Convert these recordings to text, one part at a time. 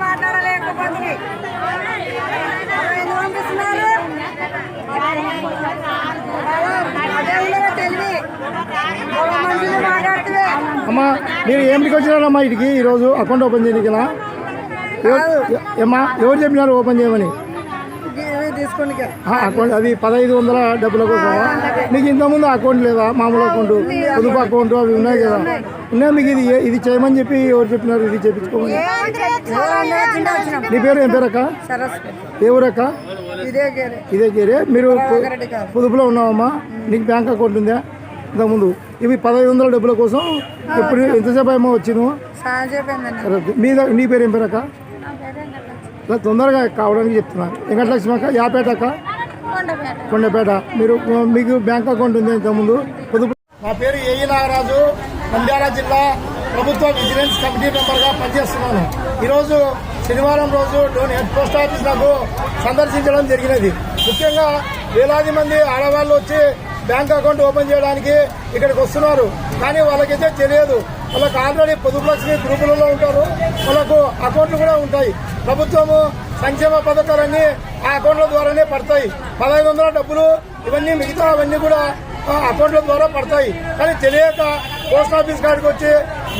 మాట్లాడలేకపోతుంది పంపిస్తున్నారు తెలివి మాట్లాడుతుంది అమ్మా మీరు ఏమిటికి వచ్చినారమ్మా ఇటుకి? ఈరోజు అకౌంట్ ఓపెన్ చేయడానికి ఏమ్మా ఎవరు చెప్పినారు ఓపెన్ చేయమని? అకౌంట్ అది పదహైదు వందల డబ్బుల. కోసమా మీకు ఇంతకుముందు అకౌంట్ లేదా? మామూలు అకౌంట్ పొదుపు అకౌంట్ అవి ఉన్నాయి కదా. ఉన్నాయి. మీకు ఇది ఇది చేయమని చెప్పి ఎవరు చెప్పినారు? ఇది చేయించుకోమని నీ పేరు ఏం పేరు అక్క సరస్వతి. ఏ ఊరక్క? ఇదే గేరే. మీరు పొదుపులో ఉన్నావమ్మా? నీకు బ్యాంక్ అకౌంట్ ఉందా? ఇంతకుముందు. ఇవి పదహైదు వందల డబ్బుల కోసం ఎప్పుడు ఎంతసేపు ఏమో వచ్చినావు? సాయం చెప్పిందండి సరే మీ ద- నీ పేరు ఏం పేరు అక్క తొందరగా కావడానికి చెప్తున్నాను. వెంకటలక్ష్మి అక్క యాపేట అక్క కొండపేట. మీరు మీకు బ్యాంక్ అకౌంట్ ఉంది ఇంతకుముందు. పొదుపు నా పేరు ఏఈ నాగరాజు. నంద్యాల జిల్లా ప్రభుత్వ విజిలెన్స్ కమిటీ మెంబర్గా పనిచేస్తున్నాను. ఈరోజు శనివారం రోజు లోని హెడ్ పోస్ట్ ఆఫీస్ నాకు సందర్శించడం జరిగినది. ముఖ్యంగా వేలాది మంది ఆడవాళ్ళు వచ్చి బ్యాంక్ అకౌంట్ ఓపెన్ చేయడానికి ఇక్కడికి వస్తున్నారు. కానీ వాళ్ళకైతే తెలియదు. వాళ్ళకి ఆల్రెడీ పొదుపు లక్ష్మి గ్రూపులలో ఉంటారు. వాళ్ళకు అకౌంట్లు కూడా ఉంటాయి. ప్రభుత్వము సంక్షేమ పథకాలన్నీ ఆ అకౌంట్ల ద్వారానే పడతాయి. పదహైదు వందల డబ్బులు ఇవన్నీ మిగతా అవన్నీ కూడా ఆ అకౌంట్ల ద్వారా పడతాయి. కానీ తెలియక పోస్ట్ ఆఫీస్ కాడికి వచ్చి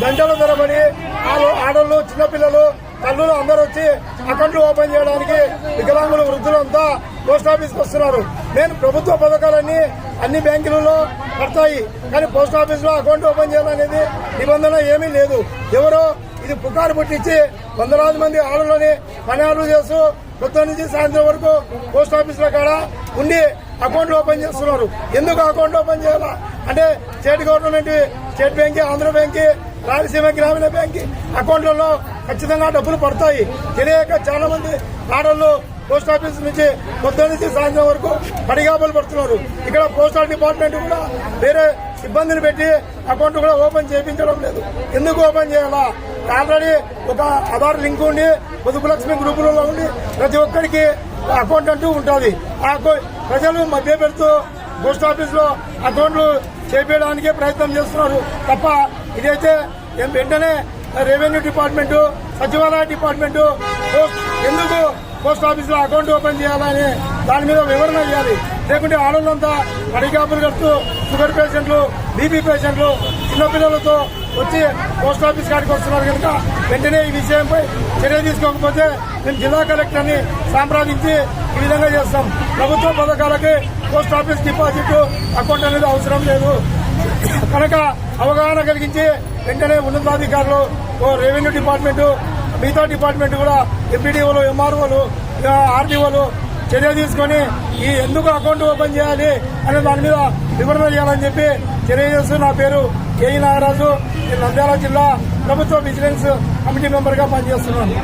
గంటల ధరబడి ఆలో- ఆడళ్ళు చిన్నపిల్లలు తల్లులు అందరూ వచ్చి అకౌంట్లు ఓపెన్ చేయడానికి వికలాంగులు వృద్ధులు అంతా పోస్ట్ ఆఫీస్కి వస్తున్నారు. నేను ప్రభుత్వ పథకాలన్నీ అన్ని బ్యాంకులలో పడతాయి. కానీ పోస్ట్ ఆఫీస్లో అకౌంట్ ఓపెన్ చేయాలనేది నిబంధన ఏమీ లేదు. ఎవరో ఇది పుకారు పుట్టించి వందలాది మంది ఆడలోని పనిహారులు చేస్తూ పొద్దున్న నుంచి సాయంత్రం వరకు పోస్ట్ ఆఫీసుల కాడ ఉండి అకౌంట్ ఓపెన్ చేస్తున్నారు. ఎందుకు అకౌంట్ ఓపెన్ చేయాలా? అంటే state government state bank Andhra bank Rayalaseema Grameena bank అకౌంట్లలో ఖచ్చితంగా డబ్బులు పడతాయి. తెలియక చాలా మంది ఆడళ్ళు పోస్ట్ ఆఫీస్ నుంచి పొద్దున్న నుంచి సాయంత్రం వరకు పడిగాపులు పడుతున్నారు. ఇక్కడ పోస్టల్ డిపార్ట్మెంట్ కూడా వేరే సిబ్బందిని పెట్టి అకౌంట్ కూడా ఓపెన్ చేయించడం లేదు. ఎందుకు ఓపెన్ చేయాలా? ఆల్రెడీ ఒక ఆధార్ లింక్ ఉండి పొదుపు లక్ష్మి గ్రూపులలో ఉండి ప్రతి ఒక్కరికి అకౌంట్ అంటూ ఉంటుంది. ఆ ప్రజలు మధ్య పెడుతూ పోస్ట్ ఆఫీస్లో అకౌంట్లు చేపేయడానికి ప్రయత్నం చేస్తున్నారు. తప్ప ఇదైతే వెంటనే రెవెన్యూ డిపార్ట్మెంటు సచివాలయ డిపార్ట్మెంటు పోస్ట్ ఎందుకు పోస్ట్ ఆఫీస్లో అకౌంట్ ఓపెన్ చేయాలని దాని మీద వివరణ ఇవ్వాలి. లేకుంటే ఆడవాళ్ళంతా పడిగాపులు కడుతూ షుగర్ పేషెంట్లు బీపీ పేషెంట్లు చిన్నపిల్లలతో వచ్చి పోస్ట్ ఆఫీస్ కాడికి వస్తున్నారు కనుక వెంటనే ఈ విషయంపై చర్య తీసుకోకపోతే మేము జిల్లా కలెక్టర్ని సంప్రదించి ఈ విధంగా చేస్తాం. ప్రభుత్వ పథకాలకి పోస్ట్ ఆఫీస్ డిపాజిట్ అకౌంట్ అనేది అవసరం లేదు. కనుక అవగాహన కలిగించి వెంటనే ఉన్నతాధికారులు ఓ రెవెన్యూ డిపార్ట్మెంటు మిగతా డిపార్ట్మెంట్ కూడా ఎంపీడీఓలు ఎంఆర్ఓలు ఆర్డీఓలు చర్య తీసుకొని ఈ ఎందుకు అకౌంట్ ఓపెన్ చేయాలి అనే దాని మీద వివరణ చేయాలని చెప్పి చర్య చేస్తూ నా పేరు కేఈ నాగరాజు. నంద్యాల జిల్లా ప్రభుత్వ విజిలెన్స్ కమిటీ మెంబర్గా పనిచేస్తున్నాను.